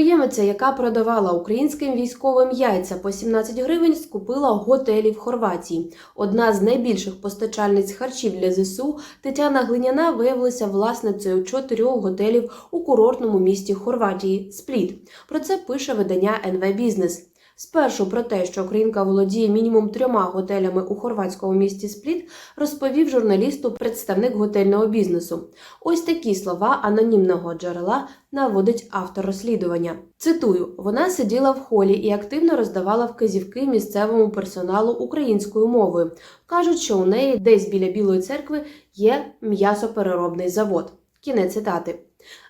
Підприємиця, яка продавала українським військовим яйця по 17 гривень, скупила готелі в Хорватії. Одна з найбільших постачальниць харчів для ЗСУ Тетяна Глиняна виявилася власницею чотирьох готелів у курортному місті Хорватії Спліт. Про це пише видання НВ Бізнес. Спершу про те, що українка володіє мінімум трьома готелями у хорватському місті Спліт, розповів журналісту представник готельного бізнесу. Ось такі слова анонімного джерела наводить автор розслідування. Цитую: вона сиділа в холі і активно роздавала вказівки місцевому персоналу українською мовою. кажуть, що у неї десь біля Білої церкви є м'ясопереробний завод. Кінець цитати.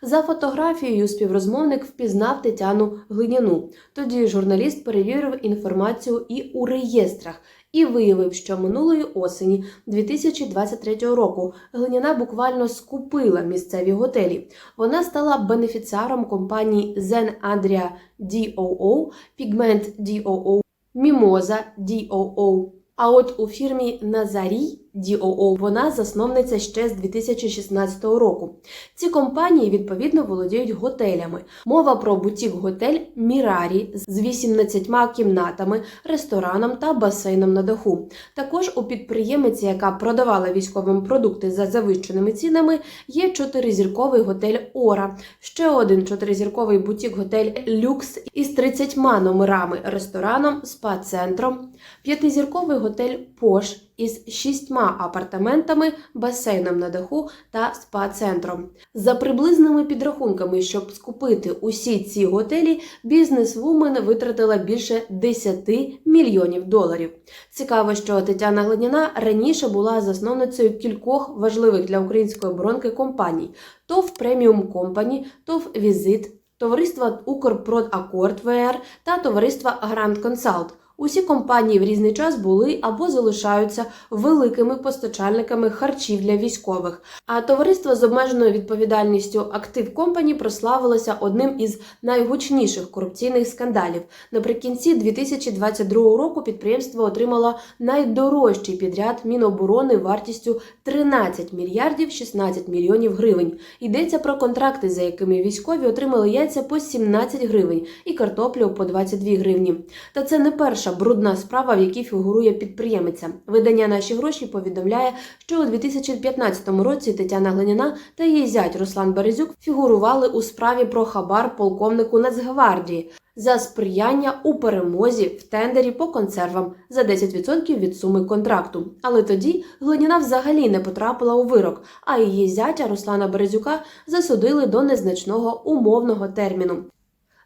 За фотографією співрозмовник впізнав Тетяну Глиняну. Тоді журналіст перевірив інформацію і у реєстрах і виявив, що минулої осені 2023 року Глиняна буквально скупила місцеві готелі. Вона стала бенефіціаром компаній Zen Adria DOO, Pigment DOO, Mimosa DOO. А от у фірмі Назарій DOO вона засновниця ще з 2016 року. Ці компанії відповідно володіють готелями. Мова про бутік-готель Мірарі з 18 кімнатами, рестораном та басейном на даху. Також у підприємиці, яка продавала військовим продукти за завищеними цінами, є чотиризірковий готель Ора, ще один чотиризірковий бутік-готель Люкс із 30 номерами, рестораном, спа-центром, п'ятизірковий готель Пош із шістьма апартаментами, басейном на даху та спа-центром. За приблизними підрахунками, щоб скупити усі ці готелі, бізнес-вумен витратила більше 10 мільйонів доларів. Цікаво, що Тетяна Гладніна раніше була засновницею кількох важливих для української оборонки компаній: ТОВ Преміум Компані, ТОВ Візит, товариства Укрпродакорд ВР та товариства Гранд Консалт. Усі компанії в різний час були або залишаються великими постачальниками харчів для військових. А товариство з обмеженою відповідальністю Актив Компані прославилося одним із найгучніших корупційних скандалів. Наприкінці 2022 року підприємство отримало найдорожчий підряд Міноборони вартістю 13 мільярдів 16 мільйонів гривень. Йдеться про контракти, за якими військові отримали яйця по 17 гривень і картоплю по 22 гривні. Та це не перша брудна справа, в якій фігурує підприємиця. Видання наші гроші повідомляє, що у 2015 році Тетяна Глиняна та її зять Руслан Березюк фігурували у справі про хабар полковнику Нацгвардії за сприяння у перемозі в тендері по консервам за 10% від суми контракту. Але тоді Глиняна взагалі не потрапила у вирок, а її зятя Руслана Березюка засудили до незначного умовного терміну.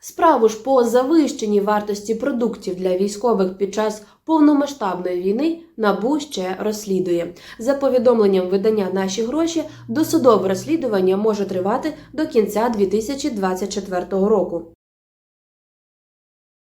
Справу ж по завищеній вартості продуктів для військових під час повномасштабної війни НАБУ ще розслідує. За повідомленням видання наші гроші досудове розслідування може тривати до кінця 2024 року.